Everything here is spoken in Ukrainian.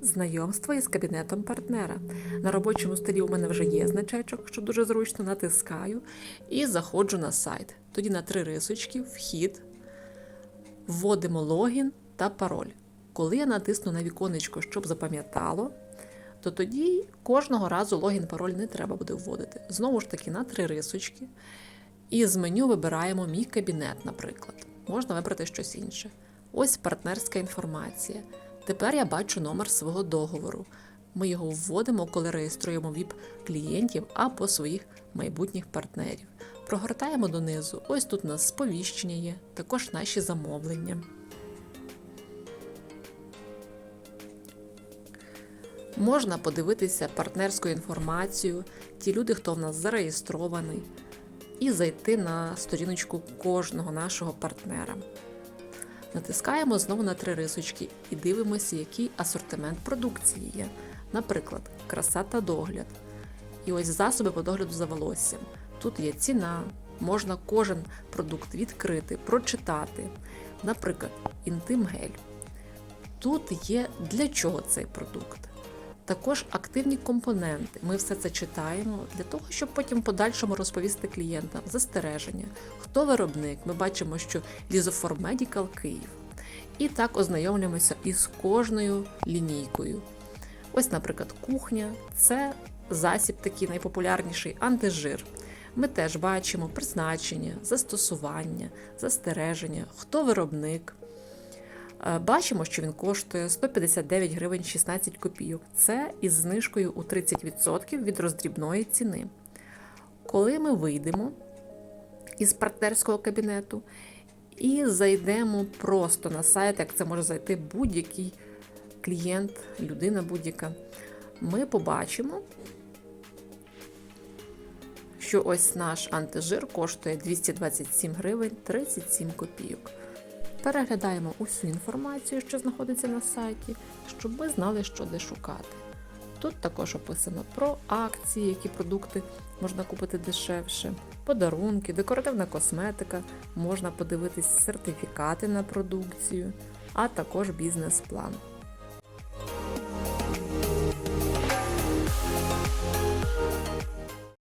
Знайомство із кабінетом партнера. На робочому столі у мене вже є значечок, що дуже зручно, натискаю і заходжу на сайт. Тоді на три рисочки, вхід, вводимо логін та пароль. Коли я натисну на віконечко, щоб запам'ятало, то тоді кожного разу логін пароль не треба буде вводити. Знову ж таки, на три рисочки. І з меню вибираємо мій кабінет, наприклад. Можна вибрати щось інше. Ось партнерська інформація. Тепер я бачу номер свого договору. Ми його вводимо, коли реєструємо ВІП клієнтів або своїх майбутніх партнерів. Прогортаємо донизу. Ось тут у нас сповіщення є, також наші замовлення. Можна подивитися партнерську інформацію, ті люди, хто в нас зареєстрований, і зайти на сторіночку кожного нашого партнера. Натискаємо знову на три рисочки і дивимося, який асортимент продукції є. Наприклад, краса та догляд. І ось засоби по догляду за волоссям. Тут є ціна, можна кожен продукт відкрити, прочитати. Наприклад, інтим гель. Тут є для чого цей продукт. Також активні компоненти. Ми все це читаємо для того, щоб потім подальшому розповісти клієнтам застереження, хто виробник. Ми бачимо, що Лізофор Medical Київ. І так ознайомлюємося із кожною лінійкою. Ось, наприклад, кухня це засіб такий найпопулярніший антижир. Ми теж бачимо призначення, застосування, застереження, хто виробник. Е, Бачимо, що він коштує 159 гривень 16 копійок. Це із знижкою у 30% від роздрібної ціни. Коли ми вийдемо із партнерського кабінету і зайдемо просто на сайт, як це може зайти будь-який клієнт, людина будь-яка, ми побачимо, що ось наш антижир коштує 227 гривень 37 копійок. Переглядаємо усю інформацію, що знаходиться на сайті, щоб ми знали, що де шукати. Тут також описано про акції, які продукти можна купити дешевше, подарунки, декоративна косметика, можна подивитись сертифікати на продукцію, а також бізнес-план.